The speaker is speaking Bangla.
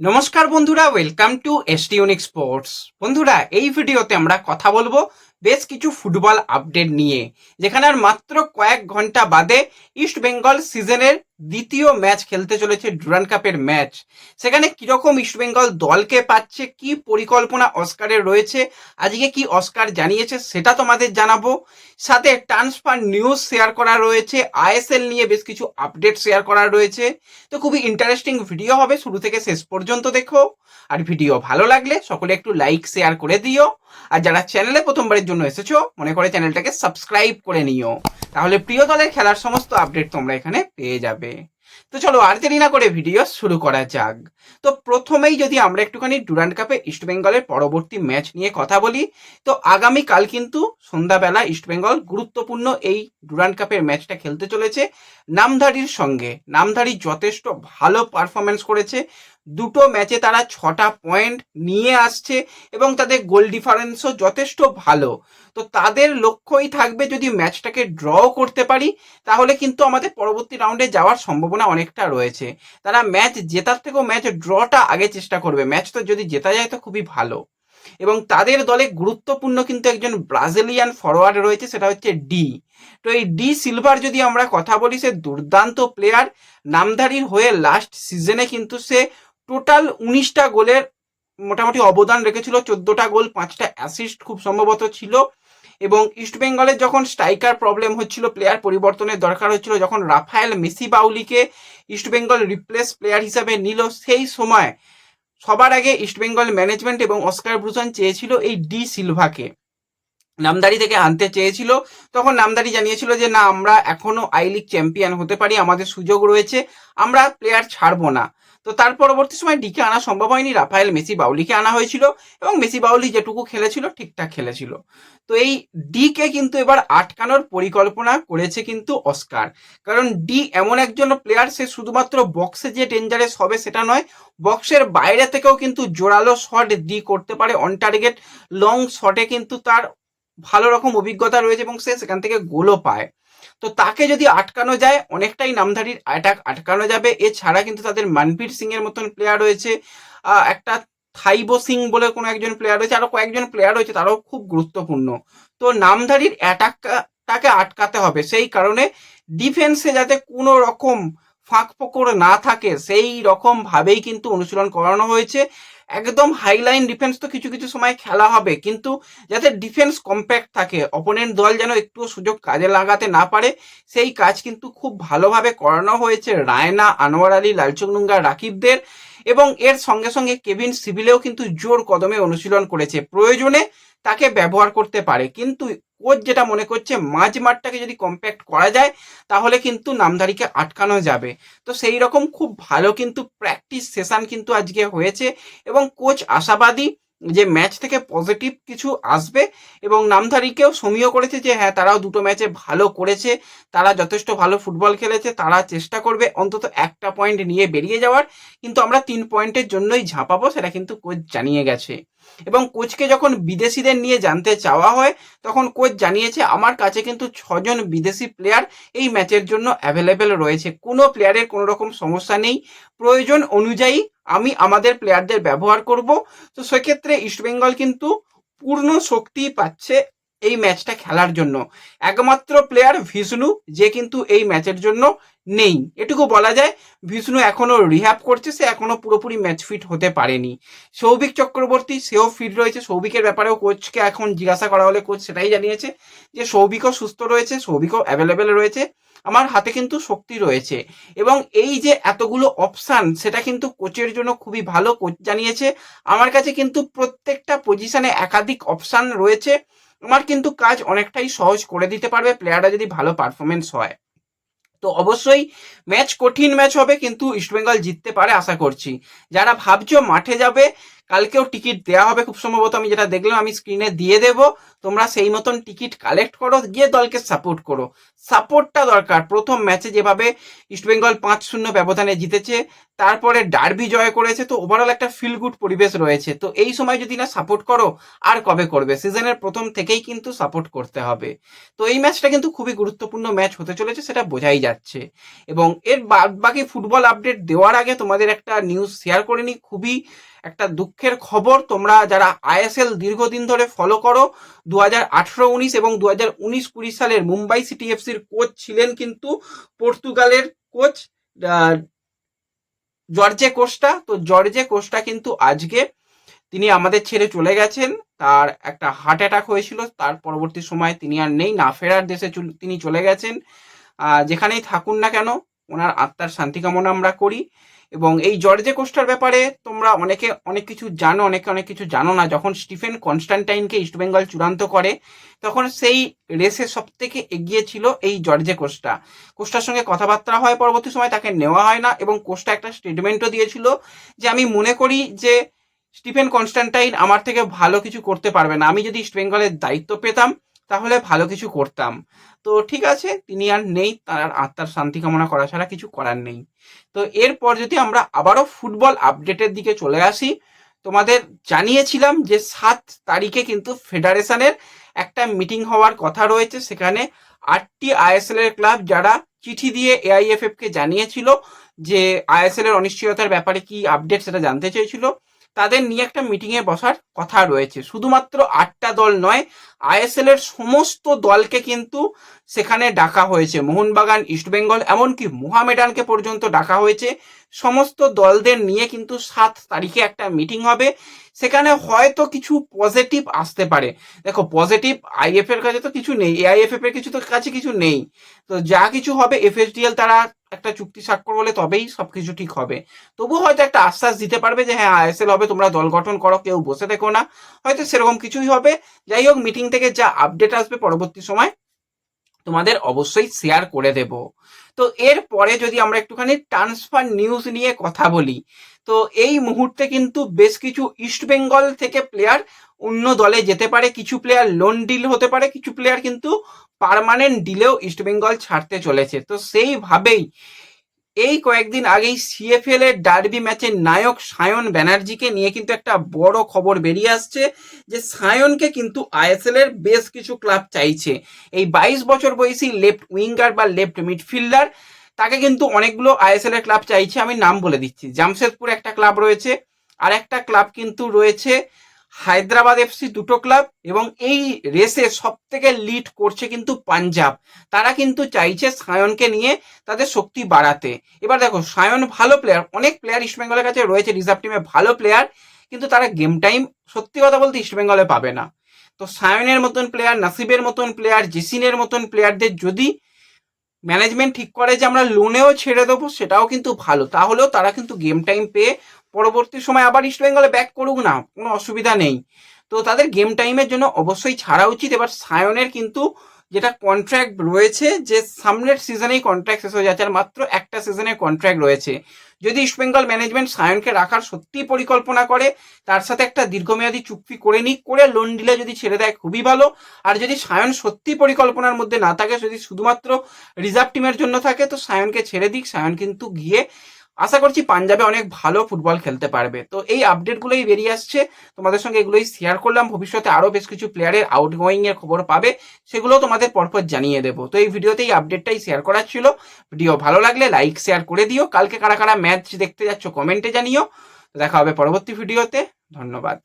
নমস্কার বন্ধুরা welcome to ST unique sports বন্ধুরা এই ভিডিওতে আমরা কথা বলব বেশ কিছু ফুটবল আপডেট নিয়ে, যেখানে আর মাত্র কয়েক ঘণ্টা বাদে ইস্ট বেঙ্গল সিজনের দ্বিতীয় ম্যাচ খেলতে চলেছে ডুরান কাপের ম্যাচ। সেখানে কীরকম ইস্ট বেঙ্গল দলকে পাচ্ছে, কি পরিকল্পনা অস্কারের রয়েছে, আজকে কি অস্কার জানিয়েছে সেটা তোমাদের জানাব। সাথে ট্রান্সফার নিউজ শেয়ার করা রয়েছে, আইএসএল নিয়ে বেশ কিছু আপডেট শেয়ার করা রয়েছে। তো খুবই ইন্টারেস্টিং ভিডিও হবে, শুরু থেকে শেষ পর্যন্ত দেখো। আর ভিডিও ভালো লাগলে সকলে একটু লাইক শেয়ার করে দিও। আর যারা চ্যানেলে প্রথমবারের জন্য এসেছ, মনে করে চ্যানেলটাকে সাবস্ক্রাইব করে নিও। তাহলে প্রিয় দলের খেলার সমস্ত আপডেট তোমরা এখানে পেয়ে যাবে। তো চলো আর দেরি না করে ভিডিও শুরু করা যাক। তো প্রথমেই যদি আমরা একটুখানি ডুরান্ড কাপে ইস্টবেঙ্গলের পরবর্তী ম্যাচ নিয়ে কথা বলি, তো আগামীকাল কিন্তু সন্ধ্যাবেলা ইস্টবেঙ্গল গুরুত্বপূর্ণ এই ডুরান্ড কাপের ম্যাচটা খেলতে চলেছে। নামধারীর সঙ্গে, নামধারী যথেষ্ট ভালো পারফরমেন্স করেছে। দুটো ম্যাচে তারা ছটা পয়েন্ট নিয়ে আসছে এবং তাদের গোল ডিফারেন্সও যথেষ্ট ভালো। তো তাদের লক্ষ্যই থাকবে যদি ম্যাচটাকে ড্র করতে পারি, তাহলে কিন্তু আমাদের পরবর্তী রাউন্ডে যাওয়ার সম্ভাবনা অনেকটা রয়েছে। তারা ম্যাচ জেতার থেকেও ম্যাচ ড্রটা আগে চেষ্টা করবে। ম্যাচ তো যদি জেতা যায় তো খুবই ভালো। এবং তাদের দলে গুরুত্বপূর্ণ কিন্তু একজন ব্রাজিলিয়ান ফরওয়ার্ড রয়েছে, সেটা হচ্ছে ডি। তো এই ডি সিলভার যদি আমরা কথা বলি, সে দুর্দান্ত প্লেয়ার নামধারীর হয়ে লাস্ট সিজনে কিন্তু সে টোটাল উনিশটা গোলের মোটামুটি অবদান রেখেছিল, চোদ্দটা গোল, পাঁচটা অ্যাসিস্ট খুব সম্ভবত ছিল। এবং ইস্টবেঙ্গলের যখন স্ট্রাইকার প্রবলেম হচ্ছিল প্লেয়ার পরিবর্তনের দরকার হচ্ছিল, যখন রাফায়েল মেসি বাউলিকে ইস্টবেঙ্গল রিপ্লেস প্লেয়ার হিসাবে নিল, সেই সময় সবার আগে ইস্টবেঙ্গল ম্যানেজমেন্ট এবং অস্কার ব্রুসন চেয়েছিল এই ডি সিলভাকে নামদারি থেকে আনতে চেয়েছিল, তখন নামদারি জানিয়েছিল যে, না, আমরা এখনও আই লিগ চ্যাম্পিয়ন হতে পারি, আমাদের সুযোগ রয়েছে, আমরা প্লেয়ার ছাড়বো না। তো তার পরবর্তী সময় ডিকে আনা সম্ভব হয়নি। রাফায়েল মেসি বাউলিকে আনা হয়েছিল এবং মেসি বাউলি যেটুকু খেলেছিল, ঠিকঠাক খেলেছিল। তো এই ডিকে কিন্তু এবার আটকানোর পরিকল্পনা করেছে কিন্তু অস্কার। কারণ ডি এমন একজন প্লেয়ার সে শুধুমাত্র বক্সে যে ডেঞ্জারেস হবে সেটা নয় বক্সের বাইরে থেকেও কিন্তু জোরালো শট ডি করতে পারে অন টার্গেট লং শটে কিন্তু তার ভালো রকম অভিজ্ঞতা রয়েছে এবং সে সেখান থেকে গোলও পায়। তো তাকে যদি আটকানো যায়, অনেকটাই নামধারীর অ্যাটাক আটকানো যাবে। এছাড়া কিন্তু তাদের মানবীর সিং এর মতন প্লেয়ার রয়েছে। একটা থাইবো সিং বলে কোনো একজন প্লেয়ার রয়েছে, আরও কয়েকজন প্লেয়ার রয়েছে, তারাও খুব গুরুত্বপূর্ণ। তো নামধারীর অ্যাটাকটাকে আটকাতে হবে। সেই কারণে ডিফেন্সে যাতে কোনো রকম ফাঁক ফোকর না থাকে, সেই রকম ভাবেই কিন্তু অনুশীলন করানো হয়েছে। একদম হাইলাইন ডিফেন্স তো কিছু কিছু সময় খেলা হবে, কিন্তু যাতে ডিফেন্স কম্প্যাক্ট থাকে অপোনেন্ট দল যেন একটু সুযোগ কাজে লাগাতে না পারে, সেই কাজ কিন্তু খুব ভালোভাবে করানো হয়েছে রায়না, আনোয়ার আলী লালচুকনুঙ্গা রাকিবদের। এবং এর সঙ্গে সঙ্গে কেভিন সিভিলেও কিন্তু জোর কদমে অনুশীলন করেছে। প্রয়োজনে তাকে ব্যবহার করতে পারে। কিন্তু কোচ যেটা মনে করছে, মাঝ মাঠটাকে যদি কম্প্যাক্ট করা যায়, তাহলে কিন্তু নামধারীকে আটকানো যাবে। তো সেই রকম খুব ভালো কিন্তু প্র্যাকটিস সেশন কিন্তু আজকে হয়েছে এবং কোচ আশাবাদী যে ম্যাচ থেকে পজিটিভ কিছু আসবে এবং নামধারীকেও সমীহ করেছে যে হ্যাঁ তারাও দুটো ম্যাচে ভালো করেছে, তারা যথেষ্ট ভালো ফুটবল খেলেছে, তারা চেষ্টা করবে অন্তত একটা পয়েন্ট নিয়ে বেরিয়ে যাওয়ার। কিন্তু আমরা তিন পয়েন্টের জন্যই ঝাঁপাবো সেটা কিন্তু কোচ জানিয়ে গেছে। এবং কোচকে যখন বিদেশিদের নিয়ে জানতে চাওয়া হয়, তখন কোচ জানিয়েছে, আমার কাছে কিন্তু ছজন বিদেশি প্লেয়ার এই ম্যাচের জন্য অ্যাভেলেবেল রয়েছে। কোনো প্লেয়ারের কোনো রকম সমস্যা নেই। প্রয়োজন অনুযায়ী আমি আমাদের প্লেয়ারদের ব্যবহার করব। তো সেক্ষেত্রে ইস্টবেঙ্গল কিন্তু পূর্ণ শক্তি পাচ্ছে এই ম্যাচটা খেলার জন্য। একমাত্র প্লেয়ার ভিষ্ণু যে কিন্তু এই ম্যাচের জন্য নেই। এটুকু বলা যায় ভিষ্ণু এখনও রিহ্যাব করছে, সে এখনও পুরোপুরি ম্যাচ ফিট হতে পারেনি। সৌভিক চক্রবর্তী, সেও ফিট রয়েছে। সৌভিকের ব্যাপারেও কোচকে এখন জিজ্ঞাসা করা হলে কোচ সেটাই জানিয়েছে যে, সৌভিকও সুস্থ রয়েছে, সৌভিকও অ্যাভেলেবেল রয়েছে। আমার হাতে কিন্তু শক্তি রয়েছে। এবং এই যে এতগুলো অপশান সেটা কিন্তু কোচের জন্য খুবই ভালো। কোচ জানিয়েছে, আমার কাছে কিন্তু প্রত্যেকটা পজিশনে একাধিক অপশান রয়েছে। আমার কিন্তু কাজ অনেকটাই সহজ করে দিতে পারবে। প্লেয়াররা যদি ভালো পারফরমেন্স হয়। তো অবশ্যই ম্যাচ কঠিন ম্যাচ হবে, কিন্তু ইস্টবেঙ্গল জিততে পারে আশা করছি। যারা ভাবছ মাঠে যাবে, কালকেও টিকিট দেওয়া হবে, খুব সম্ভবত আমি যেটা দেখলাম, আমি স্ক্রিনে দিয়ে দেবো। তোমরা সেই মতন টিকিট কালেক্ট করো, গিয়ে দলকে সাপোর্ট করো। সাপোর্টটা দরকার। প্রথম ম্যাচে যেভাবে ইস্টবেঙ্গল পাঁচ শূন্য ব্যবধানে জিতেছে, তারপরে ডার্বি জয় করেছে, তো ওভারঅল একটা ফিল গুড পরিবেশ রয়েছে। তো এই সময় যদি না সাপোর্ট করো, আর কবে করবে? সিজনের প্রথম থেকেই কিন্তু সাপোর্ট করতে হবে। তো এই ম্যাচটা কিন্তু খুবই গুরুত্বপূর্ণ ম্যাচ হতে চলেছে, সেটা বোঝাই যাচ্ছে। এবং এর বাদ বাকি ফুটবল আপডেট দেওয়ার আগে তোমাদের একটা নিউজ শেয়ার করে নিই। খুবই একটা দুঃখের খবর, তোমরা যারা আইএসএল দীর্ঘদিন ধরে ফলো করো দু হাজার আঠেরো, উনিশ এবং দু হাজার উনিশ কুড়ি সালের মুম্বাই সিটি এফসির কোচ ছিলেন কিন্তু পর্তুগালের কোচ জর্জে কোস্টা। তো জর্জে কোস্টা কিন্তু আজকে তিনি আমাদের ছেড়ে চলে গেছেন। তার একটা হার্ট অ্যাটাক হয়েছিল। তার পরবর্তী সময় তিনি আর নেই, না ফেরার দেশে তিনি চলে গেছেন। যেখানেই থাকুন না কেন, ওনার আত্মার শান্তি কামনা আমরা করি। এবং এই জর্জে কোস্টার ব্যাপারে তোমরা অনেকে, অনেক কিছু জানো, অনেকে অনেক কিছু জানো না। যখন স্টিফেন কনস্টান্টাইনকে ইস্টবেঙ্গল চূড়ান্ত করে, তখন সেই রেসে সব থেকে এগিয়ে ছিল এই জর্জে কোস্টা। কোস্টার সঙ্গে কথাবার্তা হয় পরবর্তী সময়, তাকে নেওয়া হয় না এবং কোস্টা একটা স্টেটমেন্টও দিয়েছিল যে, আমি মনে করি যে, স্টিফেন কনস্ট্যান্টাইন আমার থেকে ভালো কিছু করতে পারবে না। আমি যদি ইস্ট বেঙ্গলের দায়িত্ব পেতাম তাহলে ভালো কিছু করতাম। তো ঠিক আছে, তিনি আর নেই, তার আত্মার শান্তি কামনা করা ছাড়া কিছু করার নেই। তো এরপর যদি আমরা আবারও ফুটবল আপডেটের দিকে চলে আসি, তোমাদের জানিয়েছিলাম যে সাত তারিখে কিন্তু ফেডারেশনের একটা মিটিং হওয়ার কথা রয়েছে। সেখানে আটটি আইএসএল এর ক্লাব যারা চিঠি দিয়ে এআইএফএফ কে জানিয়েছিল যে আইএসএল এর অনিশ্চয়তার ব্যাপারে কি আপডেট সেটা জানতে চেয়েছিল। তাদের নিয়ে একটা মিটিংয়ে বসার কথা রয়েছে। শুধুমাত্র আটটা দল নয় আইএসএল এর সমস্ত দলকে কিন্তু সেখানে ডাকা হয়েছে। মোহনবাগান ইস্টবেঙ্গল এমনকি মোহামেডানকে পর্যন্ত ডাকা হয়েছে। সমস্ত দলদের নিয়ে কিন্তু সাত তারিখে একটা মিটিং হবে। সেখানে হয়তো কিছু পজিটিভ আসতে পারে। দেখো পজিটিভ আইএফ এর কাছে তো কিছু নেই এআইএফএফ এর কিছু তো কাছে কিছু নেই। তো যা কিছু হবে এফএসডিএল তারা একটা চুক্তি স্বাক্ষর হলে তবেই সবকিছু ঠিক হবে। তবু হয়তো একটা আশ্বাস দিতে পারবে যে হ্যাঁ আইএসএল হবে, তোমরা দল গঠন করো, কেউ বসে থেকো না। হয়তো সেরকম কিছুই হবে। যাই হোক মিটিং থেকে যা আপডেট আসবে পরবর্তী সময় তোমাদের অবশ্যই শেয়ার করে দেব। তো এর পরে যদি আমরা একটুখানি ট্রান্সফার নিউজ নিয়ে কথা বলি, তো এই মুহূর্তে কিন্তু বেশ কিছু ইস্টবেঙ্গল থেকে প্লেয়ার অন্য দলে যেতে পারে। কিছু প্লেয়ার লোন ডিল হতে পারে, কিছু প্লেয়ার কিন্তু পারমানেন্ট ডিলেও ইস্টবেঙ্গল ছাড়তে চলেছে। তো সেইভাবেই এই কয়েকদিন আগেই সিএফএল এর ডার্বি ম্যাচের নায়ক সায়ন ব্যানার্জিকে নিয়ে কিন্তু একটা বড় খবর বেরিয়ে আসছে যে সায়নকে কিন্তু আইএসএল এর বেশ কিছু ক্লাব চাইছে। এই বাইশ বছর বয়সী লেফট উইঙ্গার বা লেফট মিডফিল্ডার তাকে কিন্তু অনেকগুলো আইএসএল এর ক্লাব চাইছে। আমি নাম বলে দিচ্ছি। জামশেদপুর একটা ক্লাব রয়েছে, আর একটা ক্লাব কিন্তু রয়েছে হায়দ্রাবাদ এফসি দুটো ক্লাব এবং এই রেসে সব থেকে লিড করছে কিন্তু পাঞ্জাব। তারা কিন্তু চাইছে সায়নকে নিয়ে তাদের শক্তি বাড়াতে। এবার দেখো, সায়ন ভালো প্লেয়ার অনেক প্লেয়ার ইস্টবেঙ্গলের কাছে রয়েছে রিজার্ভ টিমে ভালো প্লেয়ার কিন্তু তারা গেম টাইম সত্যি কথা বলতে ইস্টবেঙ্গলে পাবে না। তো সায়নের মতন প্লেয়ার নাসিবের মতন প্লেয়ার জেসিনের মতন প্লেয়ারদের যদি ম্যানেজমেন্ট ঠিক করে যে আমরা লোনেও ছেড়ে দেবো, সেটাও কিন্তু ভালো। তাহলেও তারা কিন্তু গেম টাইম পেয়ে পরবর্তী সময় আবার ইস্টবেঙ্গলে ব্যাক করুক না, কোনো অসুবিধা নেই। তো তাদের গেম টাইমের জন্য অবশ্যই ছাড়া উচিত। এবার সায়নের কিন্তু যেটা কন্ট্র্যাক্ট রয়েছে, যে সামনের সিজনেই কন্ট্রাক্ট শেষ হয়ে যাচ্ছে, আর মাত্র একটা সিজনের কন্ট্র্যাক্ট রয়েছে। যদি ইস্টবেঙ্গল ম্যানেজমেন্ট সায়নকে রাখার সত্যি পরিকল্পনা করে, তার সাথে একটা দীর্ঘমেয়াদী চুক্তি করে নিক, করে লোন দিলে যদি ছেড়ে দেয় খুবই ভালো। আর যদি সায়ন সত্যি পরিকল্পনার মধ্যে না থাকে, যদি শুধুমাত্র রিজার্ভ টিমের জন্য থাকে, তো সায়নকে ছেড়ে দিক। সায়ন কিন্তু গিয়ে আশা করছি পাঞ্জাবে অনেক ভালো ফুটবল খেলতে পারবে। তো এই আপডেটগুলোই বেরিয়ে আসছে। তোমাদের সঙ্গে এগুলোই শেয়ার করলাম। ভবিষ্যতে আরও বেশ কিছু প্লেয়ারের আউটগোয়িং এর খবর পাবে সেগুলো তোমাদের পরপর জানিয়ে দেবো। তো এই ভিডিওতে এই আপডেটটাই শেয়ার করার ছিল। ভিডিও ভালো লাগলে লাইক শেয়ার করে দিও। কালকে কারা কারা ম্যাচ দেখতে যাচ্ছ কমেন্টে জানিও। দেখা হবে পরবর্তী ভিডিওতে ধন্যবাদ।